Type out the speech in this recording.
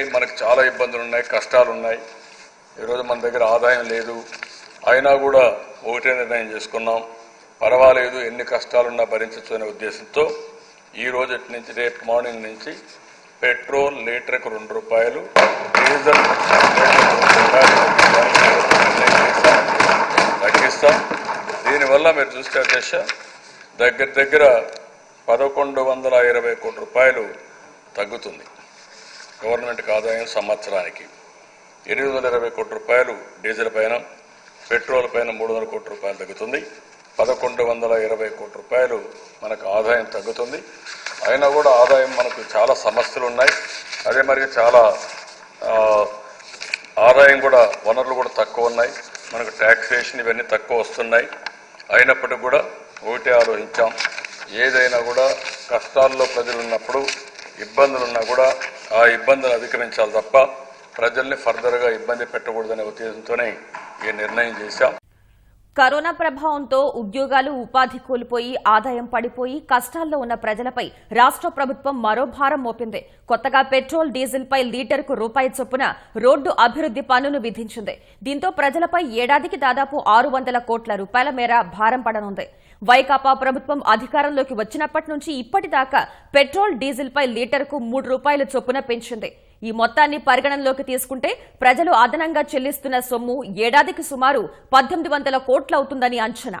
మనకు చాలా ఇబ్బందులు ఉన్నాయి కష్టాలు ఉన్నాయి ఈరోజు మన దగ్గర ఆదాయం లేదు. అయినా కూడా ఒకటే నిర్ణయం చేసుకున్నాం. పర్వాలేదు ఎన్ని కష్టాలున్నా భరించవచ్చు అనే ఉద్దేశంతో ఈ రోజు నుంచి రేపు మార్నింగ్ నుంచి పెట్రోల్ లీటర్కు రెండు రూపాయలు డీజిల్ తగ్గిస్తాం. తగ్గిస్తాం. దీనివల్ల మీరు చూస్తే అధ్యక్ష దగ్గర దగ్గర పదకొండు వందల ఇరవై కోట్ల రూపాయలు తగ్గుతుంది. గవర్నమెంట్కి ఆదాయం సంవత్సరానికి. ఎనిమిది వందల ఇరవై కోట్ల రూపాయలు డీజిల్ పైన పెట్రోల్ పైన మూడు వందల కోట్ల రూపాయలు తగ్గుతుంది. పదకొండు వందల ఇరవై కోట్ల రూపాయలు మనకు ఆదాయం తగ్గుతుంది. అయినా కూడా ఆదాయం మనకు చాలా సమస్యలు ఉన్నాయి. అదే మరి చాలా ఆదాయం కూడా వనరులు కూడా తక్కువ ఉన్నాయి. మనకు ట్యాక్సేషన్ ఇవన్నీ తక్కువ వస్తున్నాయి. అయినప్పటికీ కూడా ఒకటే ఆలోచించాం. ఏదైనా కూడా కష్టాల్లో ప్రజలు ఉన్నప్పుడు ఇబ్బందులు ఉన్నా కూడా ఆ ఇబ్బందులు అధిగమించాలి తప్ప ప్రజల్ని ఫర్దర్గా ఇబ్బంది పెట్టకూడదనే ఉద్దేశంతోనే ఈ నిర్ణయం చేశాం. కరోనా ప్రభావంతో ఉద్యోగాలు ఉపాధి కోల్పోయి ఆదాయం పడిపోయి కష్టాల్లో ఉన్న ప్రజలపై రాష్ట్ర ప్రభుత్వం మరో భారం మోపింది. కొత్తగా పెట్రోల్ డీజిల్ పై లీటర్కు రూపాయి చొప్పున రోడ్డు అభివృద్ది పన్నును విధించింది. దీంతో ప్రజలపై ఏడాదికి దాదాపు ఆరు వందల కోట్ల రూపాయల మేర భారం పడనుంది. వైకాపా ప్రభుత్వం అధికారంలోకి వచ్చినప్పటి నుంచి ఇప్పటిదాకా పెట్రోల్ డీజిల్ పై లీటర్కు మూడు రూపాయల చొప్పున పెంచింది. ఈ మొత్తాన్ని పరిగణనలోకి తీసుకుంటే ప్రజలు అదనంగా చెల్లిస్తున్న సొమ్ము ఏడాదికి సుమారు పద్దెనిమిది వందల కోట్లవుతుందని అంచనా.